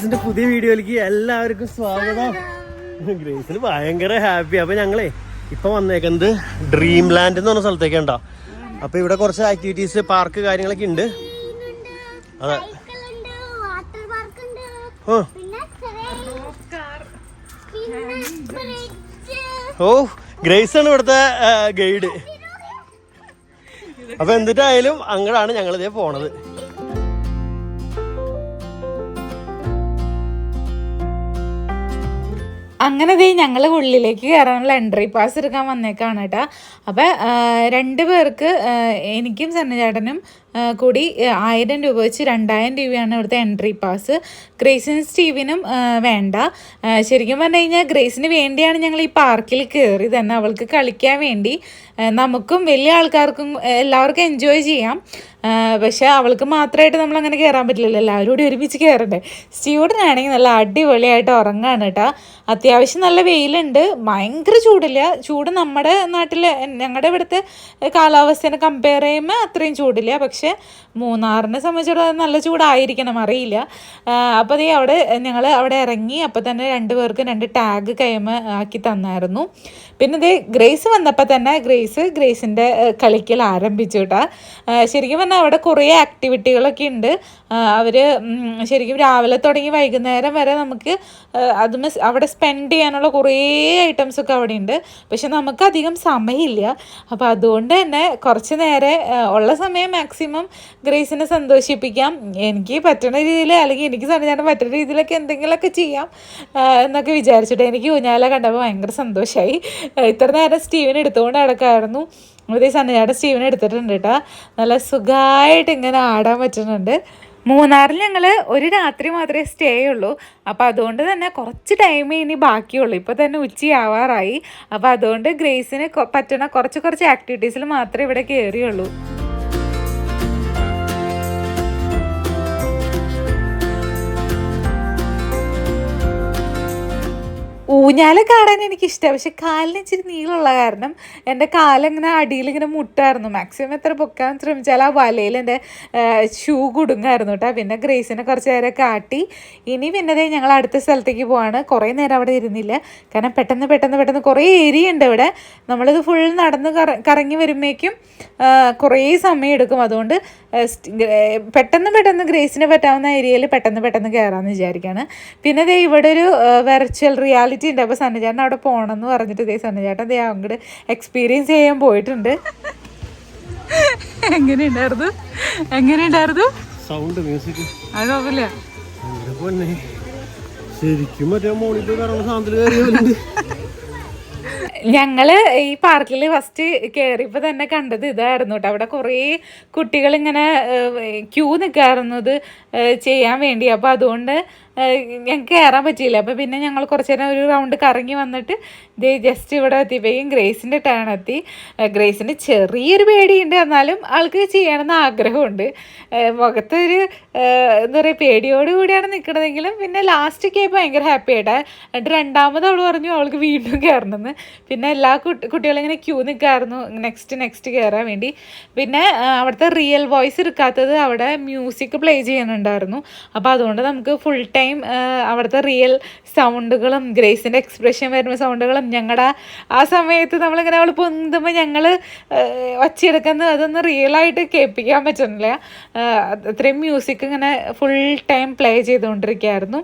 ബ്ലോഗ്സിന്റെ പുതിയ വീഡിയോയിലേക്ക് എല്ലാവർക്കും സ്വാഗതം. ഗ്രേസിന് ഭയങ്കര ഹാപ്പി. അപ്പൊ ഞങ്ങളെ ഇപ്പൊ വന്നേക്കുന്നത് ഡ്രീം ലാൻഡ് എന്ന് പറഞ്ഞ സ്ഥലത്തേക്ക് അപ്പൊ ഇവിടെ കുറച്ച് ആക്ടിവിറ്റീസ് പാർക്ക് കാര്യങ്ങളൊക്കെ ഉണ്ട്. അതെ. ഓ. ഗ്രേസ് ആണ് ഇവിടുത്തെ ഗൈഡ്. അപ്പൊ എന്നിട്ടായാലും അങ്ങടാണ് ഞങ്ങളിതേ പോണത്. അങ്ങനെ ദേ ഞങ്ങൾ ഉള്ളിലേക്ക് കയറാനുള്ള എൻട്രി പാസ് എടുക്കാൻ വന്നേക്കാണ് കേട്ടോ. അപ്പം രണ്ട് പേർക്ക് എനിക്കും ആ, കൂടി ആയിരം രൂപ വെച്ച് രണ്ടായിരം രൂപയാണ് ഇവിടുത്തെ എൻട്രി പാസ് ഗ്രേസിനും സ്റ്റീവിനും വേണ്ട. ശരിക്കും പറഞ്ഞു കഴിഞ്ഞാൽ ഗ്രേസിന് വേണ്ടിയാണ് ഞങ്ങൾ ഈ പാർക്കിൽ കയറി തന്നെ അവൾക്ക് കളിക്കാൻ വേണ്ടി. നമുക്കും വലിയ ആൾക്കാർക്കും എല്ലാവർക്കും എൻജോയ് ചെയ്യാം. പക്ഷേ പക്ഷെ അവൾക്ക് മാത്രമായിട്ട് നമ്മൾ അങ്ങനെ കയറാൻ പറ്റില്ലല്ലോ. എല്ലാവരും കൂടി ഒരുമിച്ച് കയറണ്ടേ സ്റ്റീവഡിനാണെങ്കിൽ നല്ല അടിപൊളിയായിട്ട് ഉറങ്ങാണ് കേട്ടോ. അത്യാവശ്യം നല്ല വെയിലുണ്ട്. ഭയങ്കര ചൂടില്ല. ചൂട് നമ്മുടെ നാട്ടിലെ ഞങ്ങളുടെ ഇവിടുത്തെ കാലാവസ്ഥേനെ കമ്പയർ ചെയ്യുമ്പോൾ അത്രയും ചൂടില്ല. പക്ഷെ മൂന്നാറിനെ സംബന്ധിച്ചിടത്തോളം നല്ല ചൂടായിരിക്കണം അറിയില്ല. അപ്പോൾ അവിടെ ഞങ്ങൾ അവിടെ ഇറങ്ങി അപ്പോൾ തന്നെ രണ്ട് പേർക്കും രണ്ട് ടാഗ് കൈമ ആക്കി തന്നായിരുന്നു. പിന്നെ ഇതേ ഗ്രേസ് വന്നപ്പോൾ തന്നെ ഗ്രേസ് ഗ്രേസിന്റെ കളിക്കൽ ആരംഭിച്ചു കേട്ടോ ശരിക്കും പറഞ്ഞാൽ അവിടെ കുറേ ആക്ടിവിറ്റികളൊക്കെ ഉണ്ട്. അവർ ശരിക്കും രാവിലെ തുടങ്ങി വൈകുന്നേരം വരെ നമുക്ക് അത് അവിടെ സ്പെൻഡ് ചെയ്യാനുള്ള കുറേ ഐറ്റംസൊക്കെ അവിടെ ഉണ്ട്. പക്ഷെ നമുക്ക് അധികം സമയമില്ല. അപ്പോൾ അതുകൊണ്ട് തന്നെ കുറച്ച് നേരെ ഉള്ള സമയം മാക്സിമം ഗ്രേസിനെ സന്തോഷിപ്പിക്കാം. എനിക്ക് പറ്റുന്ന രീതിയിൽ അല്ലെങ്കിൽ എനിക്ക് സന്നിധാനം പറ്റുന്ന രീതിയിലൊക്കെ എന്തെങ്കിലുമൊക്കെ ചെയ്യാം എന്നൊക്കെ വിചാരിച്ചിട്ട് എനിക്ക് ഊഞ്ഞാല കണ്ടപ്പോൾ ഭയങ്കര സന്തോഷമായി ഇത്ര നേരം സ്റ്റീവൻ എടുത്തുകൊണ്ട് നടക്കായിരുന്നു. അതേ സന്നിധാനം സ്റ്റീവൻ എടുത്തിട്ടുണ്ട് കേട്ടോ നല്ല സുഖമായിട്ട് ഇങ്ങനെ ആടാൻ പറ്റുന്നുണ്ട്. മൂന്നാറിൽ ഞങ്ങൾ ഒരു രാത്രി മാത്രമേ സ്റ്റേ ഉള്ളൂ. അപ്പോൾ അതുകൊണ്ട് തന്നെ കുറച്ച് ടൈമേ ഇനി ബാക്കിയുള്ളൂ. ഇപ്പോൾ തന്നെ ഉച്ചയാവാറായി. അപ്പോൾ അതുകൊണ്ട് ഗ്രേസിന് പറ്റുന്ന കുറച്ച് കുറച്ച് ആക്ടിവിറ്റീസിൽ മാത്രമേ ഇവിടെ കയറിയുള്ളൂ ഊഞ്ഞാൽ കാണാൻ എനിക്ക് ഇഷ്ടമാണ് പക്ഷെ കാലിന് ഇച്ചിരി നീളമുള്ള കാരണം എന്റെ കാലിങ്ങനെ അടിയിൽ ഇങ്ങനെ മുട്ടായിരുന്നു. മാക്സിമം എത്ര പൊക്കാൻ ശ്രമിച്ചാൽ ആ വലയിൽ എന്റെ ഷൂ കുടുങ്ങായിരുന്നു കേട്ടോ പിന്നെ ഗ്രേസിനെ കുറച്ച് നേരം കാട്ടി. ഇനി പിന്നതേ ഞങ്ങൾ അടുത്ത സ്ഥലത്തേക്ക് പോവാണ്. കുറേ നേരം അവിടെ ഇരുന്നില്ല. കാരണം പെട്ടെന്ന് പെട്ടെന്ന് പെട്ടെന്ന് കുറേ ഏരിയ ഉണ്ട് ഇവിടെ. നമ്മളിത് ഫുൾ നടന്ന് കറ കറങ്ങി വരുമ്പോഴേക്കും കുറേ സമയം എടുക്കും. അതുകൊണ്ട് പെട്ടെന്ന് പെട്ടെന്ന് ഗ്രേസിന് പറ്റാവുന്ന ഏരിയയിൽ പെട്ടെന്ന് പെട്ടെന്ന് കയറാമെന്ന് വിചാരിക്കുകയാണ് പിന്നെ ദേ ഇവിടെ ഒരു വെർച്വൽ റിയാലിറ്റി ഉണ്ട്. അപ്പോൾ സന്നചേട്ടൻ അവിടെ പോകണം എന്ന് പറഞ്ഞിട്ട് ദേ സന്നചേട്ടൻ ദേ അങ്ങോട്ട് എക്സ്പീരിയൻസ് ചെയ്യാൻ പോയിട്ടുണ്ട്. എങ്ങനെയുണ്ടായിരുന്നു? എങ്ങനെയുണ്ടായിരുന്നു? സൗണ്ട് മ്യൂസിക് അത് കുഴപ്പമില്ല. ശരിക്കും മറ്റേ മോണിറ്റർ കാരണം സാധനം സാധനത്തിൽ കയറിയുണ്ട് ഞങ്ങൾ ഈ പാർക്കിൽ ഫസ്റ്റ് കയറിയപ്പോൾ തന്നെ കണ്ടത് ഇതായിരുന്നു കേട്ടോ അവിടെ കുറേ കുട്ടികൾ ഇങ്ങനെ ക്യൂ നിൽക്കാറുന്നത് ചെയ്യാൻ വേണ്ടി. അപ്പോൾ അതുകൊണ്ട് ഞങ്ങൾക്ക് കയറാൻ പറ്റിയില്ല. അപ്പോൾ പിന്നെ ഞങ്ങൾ കുറച്ച് നേരം ഒരു റൗണ്ട് കറങ്ങി വന്നിട്ട് ദേ ജസ്റ്റ് ഇവിടെ എത്തിയപ്പോഴേക്കും ഗ്രേസിന്റെ ടേൺ എത്തി. ഗ്രേസിന് ചെറിയൊരു പേടിയുണ്ട്. എന്നാലും ആൾക്ക് ചെയ്യണമെന്ന് ആഗ്രഹമുണ്ട്. മുഖത്തൊരു എന്താ പറയുക പേടിയോട് കൂടിയാണ് നിൽക്കണതെങ്കിലും പിന്നെ ലാസ്റ്റ് ഒക്കെ ഭയങ്കര ഹാപ്പി ആയിട്ടാ. എന്നിട്ട് രണ്ടാമത് അവൾ പറഞ്ഞു അവൾക്ക് വീണ്ടും കയറണമെന്ന് പിന്നെ എല്ലാ കുട്ടി കുട്ടികളും ഇങ്ങനെ ക്യൂ നിൽക്കായിരുന്നു നെക്സ്റ്റ് നെക്സ്റ്റ് കയറാൻ വേണ്ടി. പിന്നെ അവിടുത്തെ റിയൽ വോയിസ് എടുക്കാത്തത് അവിടെ മ്യൂസിക് പ്ലേ ചെയ്യുന്നുണ്ടായിരുന്നു. അപ്പോൾ അതുകൊണ്ട് നമുക്ക് ഫുൾ ടൈം അവിടുത്തെ റിയൽ സൗണ്ടുകളും ഗ്രേസിന്റെ എക്സ്പ്രഷൻ വരുന്ന സൗണ്ടുകളും ഞങ്ങളുടെ ആ സമയത്ത് നമ്മളിങ്ങനെ അവൾ പൊന്തുമ്പോൾ ഞങ്ങൾ ഒച്ചയെടുക്കുന്നത് അതൊന്നും റിയലായിട്ട് കേൾപ്പിക്കാൻ പറ്റുന്നില്ല. അത്രയും മ്യൂസിക് ഇങ്ങനെ ഫുൾ ടൈം പ്ലേ ചെയ്തുകൊണ്ടിരിക്കുകയായിരുന്നു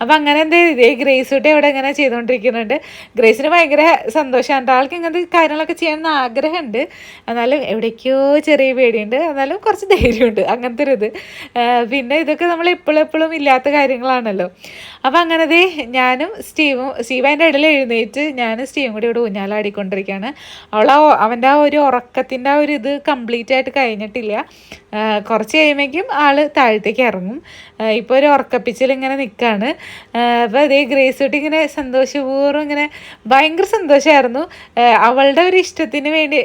അപ്പം അങ്ങനെ എന്ത്? ഇതേ ഗ്രേസ് കുട്ടി അവിടെ ഇങ്ങനെ ചെയ്തുകൊണ്ടിരിക്കുന്നുണ്ട് ഗ്രേസിന് ഭയങ്കര സന്തോഷമാണ് ആൾക്ക് ഇങ്ങനത്തെ കാര്യങ്ങളൊക്കെ ചെയ്യണമെന്ന് ആഗ്രഹമുണ്ട്. എന്നാലും എവിടേക്കോ ചെറിയ പേടിയുണ്ട്. എന്നാലും കുറച്ച് ധൈര്യമുണ്ട്. അങ്ങനത്തെ ഒരു ഇത്. പിന്നെ ഇതൊക്കെ നമ്മൾ എപ്പോഴും എപ്പോഴും ഇല്ലാത്ത കാര്യങ്ങളാണല്ലോ അപ്പം അങ്ങനെ ദേ ഞാനും സ്റ്റീവും സ്റ്റീവ് അതിന്റെ ഇടയിൽ എഴുന്നേറ്റ് ഞാനും സ്റ്റീവും കൂടി ഇവിടെ ഊഞ്ഞാലാടിക്കൊണ്ടിരിക്കുകയാണ്. അവൾ അവന്റെ ആ ഒരു ഉറക്കത്തിന്റെ ആ ഒരു ഇത് കംപ്ലീറ്റ് ആയിട്ട് കഴിഞ്ഞിട്ടില്ല. കുറച്ച് കഴിയുമ്പോഴേക്കും ആൾ താഴത്തേക്ക് ഇറങ്ങും. ഇപ്പോൾ ഒരു ഉറക്കപ്പിച്ചിൽ ഇങ്ങനെ നിൽക്കുകയാണ്. അപ്പോൾ അതേ ഗ്രേസ് കുട്ടി ഇങ്ങനെ സന്തോഷപൂർവം ഇങ്ങനെ ഭയങ്കര സന്തോഷമായിരുന്നു. അവളുടെ ഒരു ഇഷ്ടത്തിന് വേണ്ടി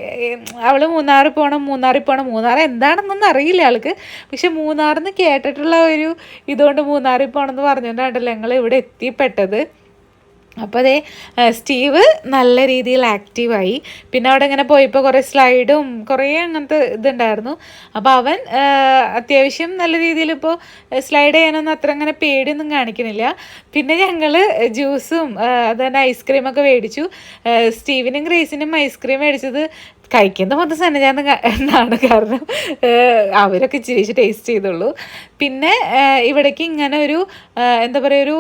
അവൾ മൂന്നാറിൽ പോകണം മൂന്നാറിൽ പോകണം മൂന്നാർ എന്താണെന്നൊന്നും അറിയില്ല ആൾക്ക്. പക്ഷെ മൂന്നാറിന്ന് കേട്ടിട്ടുള്ള ഒരു ഇതുകൊണ്ട് മൂന്നാറിൽ പോകണം എന്ന് പറഞ്ഞുകൊണ്ടാണല്ലോ ഞങ്ങൾ ഇവിടെ എത്തിപ്പെട്ടത്. അപ്പോൾ അതേ സ്റ്റീവ് നല്ല രീതിയിൽ ആക്റ്റീവായി പിന്നെ അവിടെ ഇങ്ങനെ പോയപ്പോൾ കുറേ സ്ലൈഡും കുറേ അങ്ങനത്തെ ഇതുണ്ടായിരുന്നു. അപ്പോൾ അവൻ അത്യാവശ്യം നല്ല രീതിയിൽ ഇപ്പോൾ സ്ലൈഡ് ചെയ്യാനൊന്നും അത്ര അങ്ങനെ പേടിയൊന്നും കാണിക്കണില്ല പിന്നെ ഞങ്ങൾ ജ്യൂസും അതുതന്നെ ഐസ്ക്രീമൊക്കെ മേടിച്ചു. സ്റ്റീവിനും ഗ്രേസിനും ഐസ്ക്രീം മേടിച്ചത് കഴിക്കുന്ന മൊത്തം സന്നജാന്ന് എന്നാണ് കാരണം അവരൊക്കെ ഇച്ചിരി ടേസ്റ്റ് ചെയ്തുള്ളൂ. പിന്നെ ഇവിടേക്ക് ഇങ്ങനെ ഒരു എന്താ പറയുക ഒരു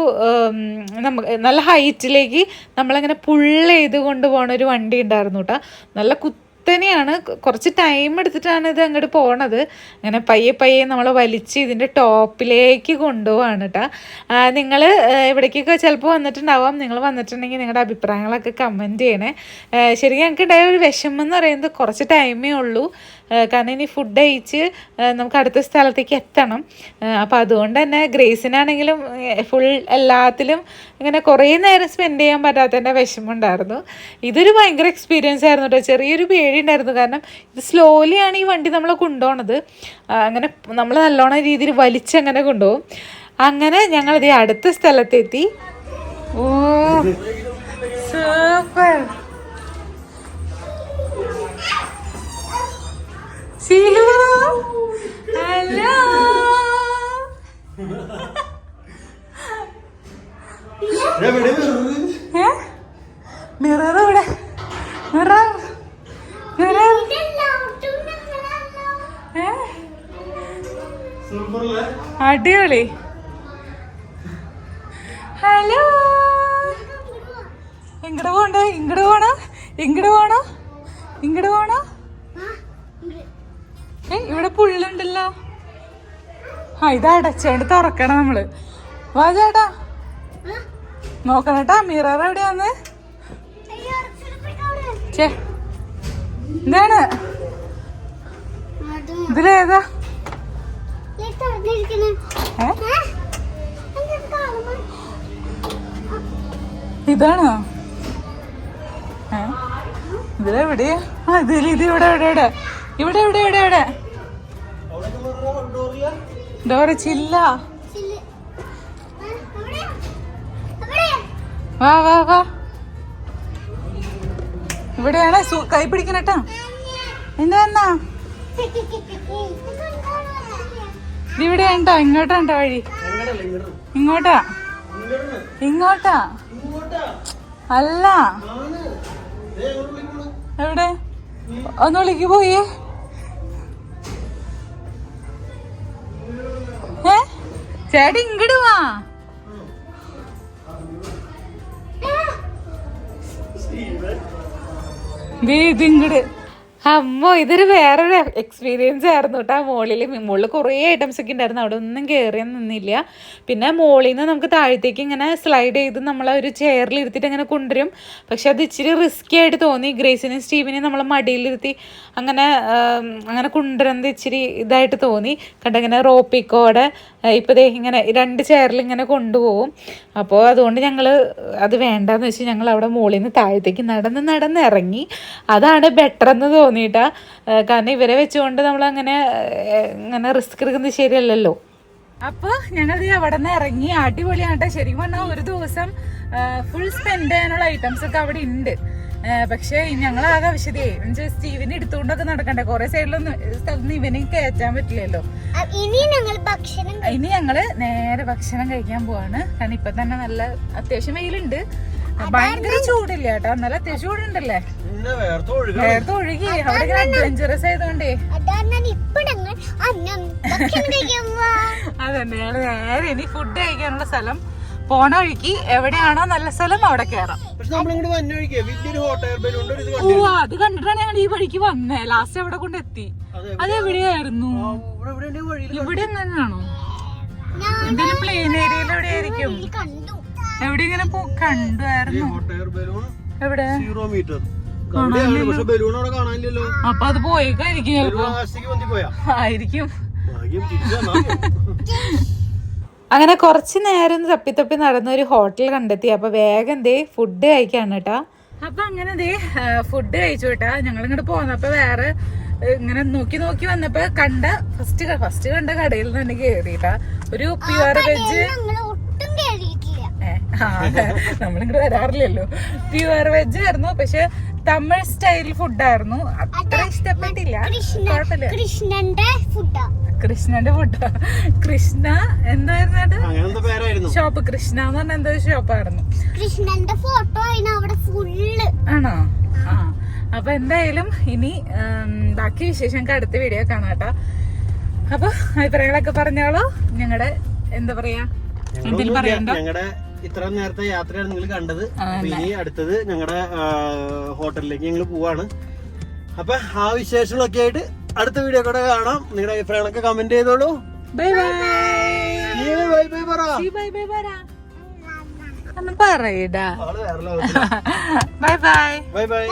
നമുക്ക് നല്ല ഹൈറ്റിലേക്ക് നമ്മളങ്ങനെ പുള്ള് ചെയ്ത് കൊണ്ടുപോകണ ഒരു വണ്ടി ഉണ്ടായിരുന്നു കേട്ടോ നല്ല കുത്തനെയാണ് കൊ- കുറച്ച് ടൈം എടുത്തിട്ടാണ് ഇത് അങ്ങോട്ട് പോണത്. അങ്ങനെ പയ്യെ പയ്യെ നമ്മൾ വലിച്ച് ഇതിന്റെ ടോപ്പിലേക്ക് കൊണ്ടുപോവാണ് കേട്ടോ നിങ്ങൾ ഇവിടേക്കൊക്കെ ചിലപ്പോൾ വന്നിട്ടുണ്ടാവാം. നിങ്ങൾ വന്നിട്ടുണ്ടെങ്കിൽ നിങ്ങളുടെ അഭിപ്രായങ്ങളൊക്കെ കമന്റ് ചെയ്യണേ. ശരി ഞങ്ങൾക്ക് ഉണ്ടായ ഒരു വിഷമം എന്ന് പറയുന്നത് കുറച്ച് ടൈമേ ഉള്ളൂ. കാരണം ഇനി ഫുഡ് കഴിച്ച് നമുക്ക് അടുത്ത സ്ഥലത്തേക്ക് എത്തണം. അപ്പോൾ അതുകൊണ്ട് തന്നെ ഗ്രേസിനാണെങ്കിലും ഫുൾ എല്ലാത്തിലും ഇങ്ങനെ കുറേ നേരം സ്പെൻഡ് ചെയ്യാൻ പറ്റാത്തതിന്റെ വിഷമം ഉണ്ടായിരുന്നു ഇതൊരു ഭയങ്കര എക്സ്പീരിയൻസ് ആയിരുന്നു കേട്ടോ ചെറിയൊരു പേടി ഉണ്ടായിരുന്നു കാരണം ഇത് സ്ലോലിയാണ് ഈ വണ്ടി നമ്മളെ കൊണ്ടുപോണത്. അങ്ങനെ നമ്മൾ നല്ലോണം രീതിയിൽ വലിച്ചങ്ങനെ കൊണ്ടുപോകും. അങ്ങനെ ഞങ്ങൾ ഞങ്ങളിത് അടുത്ത സ്ഥലത്തെത്തി. ഓ സൂപ്പർ ഹലോ? മിറർ ഇവിടെ മിറർ മിറർ അടിപൊളി. ഹലോ? ഇങ്ങോട്ട് പോണ്ടോ ഇങ്ങോട്ട് പോണോ? ഇങ്ങോട്ട് പോണോ? ഇങ്ങോട്ട് പോണോ? പുള്ളുണ്ടല്ലോ ആ ഇത് അടച്ചോണ്ട് തുറക്കണം നമ്മൾ. വാ ചേട്ടാ. നോക്കണട്ടാ മിറർ എവിടെയാന്ന്? ചേ എന്താണ്? ഇതിലേതാ? ഇതാണോ? ഇതിലെവിടെയാ? ആ ഇതിൽ ഇത് ഇവിടെ ഇവിടെ ഇവിടെ. ഇവിടെ ഇവിടെ ഇവിടെ ഇവിടെ. ഡോറ ചില്ല. വാ വാ വാ. ഇവിടെയാണ് കൈ പിടിക്കണട്ടാ എന്താ എന്നാ? ഇവിടെ ഉണ്ടോ ഇങ്ങോട്ടാ ഉണ്ടോ വഴി? ഇങ്ങോട്ടാ. ഇങ്ങോട്ടാ? അല്ല. എവിടെ? ഒന്ന് വിളിക്ക് പോയേ. ചേട്ടി ഇങ്ങട് വാ. ഇത് അമ്മോ ഇതൊരു വേറൊരു എക്സ്പീരിയൻസ് ആയിരുന്നു കേട്ടോ മോളിൽ മുകളിൽ കുറേ ഐറ്റംസ് ഒക്കെ ഉണ്ടായിരുന്നു. അവിടെ ഒന്നും കയറിയാൻ നിന്നില്ല. പിന്നെ മോളിൽ നിന്ന് നമുക്ക് താഴത്തേക്ക് ഇങ്ങനെ സ്ലൈഡ് ചെയ്ത് നമ്മളെ ഒരു ചെയറിൽ ഇരുത്തിയിട്ട് അങ്ങനെ കൊണ്ടുവരും. പക്ഷെ അത് ഇച്ചിരി റിസ്ക്കി ആയിട്ട് തോന്നി. ഗ്രേസിനെയും സ്റ്റീവിനെയും നമ്മളെ മടിയിലിരുത്തി അങ്ങനെ അങ്ങനെ കൊണ്ടുവരുന്നത് ഇച്ചിരി ഇതായിട്ട് തോന്നി. കണ്ടിങ്ങനെ റോപ്പിക്കോടെ ഇപ്പോൾ ദേ ഇങ്ങനെ രണ്ട് ചെയറിൽ ഇങ്ങനെ കൊണ്ടുപോകും അപ്പോൾ അതുകൊണ്ട് ഞങ്ങൾ അത് വേണ്ടാന്ന് വെച്ച് ഞങ്ങൾ അവിടെ മുകളിൽ നിന്ന് താഴത്തേക്ക് നടന്ന് നടന്ന് ഇറങ്ങി അതാണ് ബെറ്റർ എന്ന് തോന്നിയിട്ടാ. കാരണം ഇവരെ വെച്ചുകൊണ്ട് നമ്മൾ അങ്ങനെ ഇങ്ങനെ റിസ്ക് എടുക്കുന്നത് ശരിയല്ലല്ലോ. അപ്പോൾ ഞങ്ങൾ അവിടെ നിന്ന് ഇറങ്ങി. അടിപൊളിയാണ് ശരിക്കും പറഞ്ഞാൽ ഒരു ദിവസം ഫുൾ സ്പെൻഡ് ചെയ്യാനുള്ള ഐറ്റംസ് ഒക്കെ അവിടെ ഉണ്ട് പക്ഷേ ഞങ്ങളാകെ ആവശ്യതയെ എന്നുവെച്ചാൽ സ്റ്റീവിനെ എടുത്തുകൊണ്ടൊക്കെ നടക്കണ്ടേ. കുറെ സൈഡിലൊന്നും സ്ഥലത്ത് ഇവനെ കയറ്റാൻ പറ്റില്ലല്ലോ. ഇനി ഞങ്ങൾ ഭക്ഷണം ഇനി ഞങ്ങൾ നേരെ ഭക്ഷണം കഴിക്കാൻ പോവാണ്. കാരണം ഇപ്പൊ തന്നെ നല്ല അത്യാവശ്യം വെയിലുണ്ട്. ഭയങ്കര ചൂടില്ല കേട്ടോ. നല്ല അത്യാവശ്യം ചൂടുണ്ടല്ലേ? വേർത്ത് ഒഴുക. നേരത്തെ ഒഴുകി. അവിടെ അഡ്വഞ്ചറസ് ആയതുകൊണ്ടേ. അതന്നെ നേരെ ഇനി ഫുഡ് കഴിക്കാനുള്ള സ്ഥലം. പോണ വഴിക്ക് എവിടെയാണോ നല്ല സ്ഥലം അവിടെ കയറാം പക്ഷെ നമ്മളിങ്ങോട്ട് വന്ന വഴിക്കേ വലിയൊരു ഹോട്ട് എയർ ബലൂൺ ഇത് ഓ അത് കണ്ടിട്ടാണ് ഞങ്ങൾ ഈ വഴിക്ക് വന്നേ. ലാസ്റ്റ് എവിടെ കൊണ്ട് എത്തി? അതെ അതെവിടെയായിരുന്നു ഇവിടെ തന്നെയാണോ? എന്തെങ്കിലും പ്ലെയിൻ ഏരിയയിൽ എവിടെയായിരിക്കും എവിടെ ഇങ്ങനെ പോ കണ്ടുവായിരുന്നു? ഹോട്ട് എയർ ബലൂൺ എവിടെ? സീറോ മീറ്റർ അവിടെയാണ് പക്ഷെ ബലൂൺ അവിടെ കാണാനില്ലല്ലോ. അപ്പൊ അത് പോയേക്കായിരിക്കും ആയിരിക്കും. അങ്ങനെ കുറച്ച് നേരം തപ്പിത്തപ്പി തപ്പി തപ്പി നടന്ന ഒരു ഹോട്ടൽ കണ്ടെത്തി. അപ്പൊ വേഗം ദേ ഫുഡ് കഴിക്കാണ് കേട്ടാ അപ്പൊ അങ്ങനെ ദേ ഫുഡ് കഴിച്ചു കേട്ടാ ഞങ്ങൾ ഇങ്ങോട്ട് പോന്നപ്പോ വേറെ ഇങ്ങനെ നോക്കി നോക്കി വന്നപ്പോ കണ്ട ഫസ്റ്റ് ഫസ്റ്റ് കണ്ട കടയിൽ തന്നെ കേറിട്ടാ ഒരു പ്യുവർ വെജ് ഞങ്ങൾ ഒട്ടും കേറിയിട്ടില്ല. നമ്മളിങ്ങോട്ട് വരാറില്ലല്ലോ. പ്യുവർ വെജ് ആയിരുന്നു. പക്ഷെ തമിഴ് സ്റ്റൈൽ ഫുഡായിരുന്നു അത്ര ഇഷ്ടപ്പെട്ടില്ല. കൃഷ്ണ കുഴപ്പമില്ല. കൃഷ്ണന്റെ ഫുഡാ കൃഷ്ണന്റെ ഫോട്ടോ കൃഷ്ണ എന്തായിരുന്നു ഷോപ്പ് കൃഷ്ണ എന്ന് പറഞ്ഞ എന്തോ ഷോപ്പായിരുന്നു കൃഷ്ണന്റെ ഫോട്ടോ അവിടെ ഫുള്ള് ആണോ? ആ. അപ്പൊ എന്തായാലും ഇനി ബാക്കി വിശേഷങ്ങൾക്ക് അടുത്ത വീഡിയോ കാണാട്ടോ അപ്പൊ അഭിപ്രായങ്ങളൊക്കെ പറഞ്ഞോളൂ. ഞങ്ങളുടെ എന്താ പറയാ? എന്തെങ്കിലും പറയണ്ടോ? ഞങ്ങളുടെ ഇത്ര നേരത്തെ യാത്രയാണ് നിങ്ങൾ കണ്ടത്. ഇനി അടുത്തത് ഞങ്ങളുടെ ഹോട്ടലിലേക്ക് ഞങ്ങൾ പോവാണ്. അപ്പൊ ആ വിശേഷങ്ങളൊക്കെ ആയിട്ട് അടുത്ത വീഡിയോ കൂടെ കാണാം. നിങ്ങളുടെ അഭിപ്രായങ്ങളൊക്കെ കമന്റ് ചെയ്തോളൂ. ബൈ ബൈ ബൈ ബൈ പറ. ബൈ ബൈ പറ. പറയടാ. By bye bye by